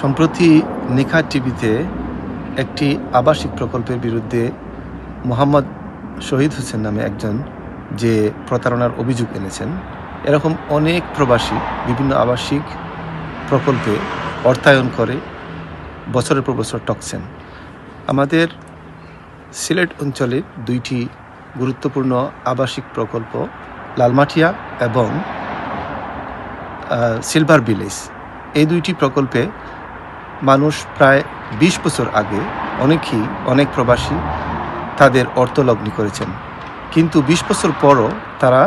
সম্প্রতি নিখা টিভিতে একটি আবাসিক প্রকল্পের বিরুদ্ধে মোহাম্মদ শহীদ হোসেন নামে একজন যে প্রতারণার অভিযোগ এনেছেন, এরকম অনেক প্রবাসী বিভিন্ন আবাসিক প্রকল্পে অর্থায়ন করে বছরের পর বছর টকছেন। আমাদের সিলেট অঞ্চলে দুইটি গুরুত্বপূর্ণ আবাসিক প্রকল্প, লালমাটিয়া এবং সিলভার ভিলেজ। এই দুইটি প্রকল্পে মানুষ প্রায় বিশ বছর আগে অনেকেই অনেক প্রবাসী তাদের অর্থলগ্নি করেছেন। কিন্তু বিশ বছর পরও তারা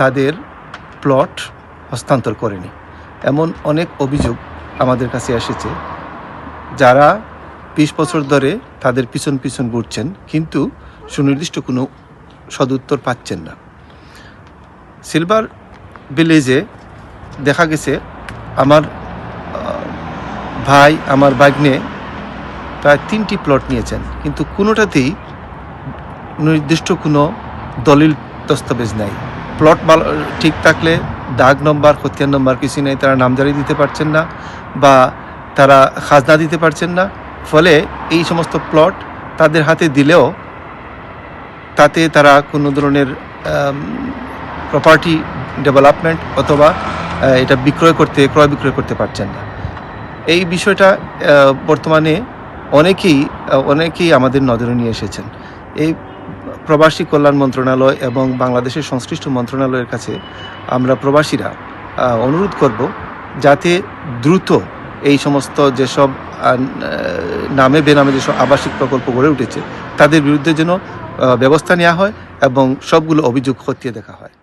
তাদের প্লট হস্তান্তর করেনি। এমন অনেক অভিযোগ আমাদের কাছে এসেছে, যারা বিশ বছর ধরে তাদের পিছন পিছন ঘুরছেন, কিন্তু সুনির্দিষ্ট কোনো সদুত্তর পাচ্ছেন না। সিলভার ভিলেজে দেখা গেছে, আমার ভাই আমার বাগ্নে প্রায় তিনটি প্লট নিয়েছেন, কিন্তু কোনোটাতেই নির্দিষ্ট কোনো দলিল দস্তাবেজ নাই। প্লট ঠিক থাকলে দাগ নম্বর খতিয়ান নম্বর কিছু নেই, তারা নামজারি দিতে পারছেন না বা তারা খাজনা দিতে পারছেন না। ফলে এই সমস্ত প্লট তাদের হাতে দিলেও তাতে তারা কোনো ধরনের প্রপার্টি ডেভেলপমেন্ট অথবা এটা বিক্রয় করতে, ক্রয় বিক্রয় করতে পারছেন না। এই বিষয়টা বর্তমানে অনেকেই অনেকেই আমাদের নজরে নিয়ে এসেছেন। এই প্রবাসী কল্যাণ মন্ত্রণালয় এবং বাংলাদেশের সংশ্লিষ্ট মন্ত্রণালয়ের কাছে আমরা প্রবাসীরা অনুরোধ করব যাতে দ্রুত এই সমস্ত যেসব নামে বেনামে যেসব আবাসিক প্রকল্প গড়ে উঠেছে, তাদের বিরুদ্ধে যেন ব্যবস্থা নেওয়া হয় এবং সবগুলো অভিযোগ খতিয়ে দেখা হয়।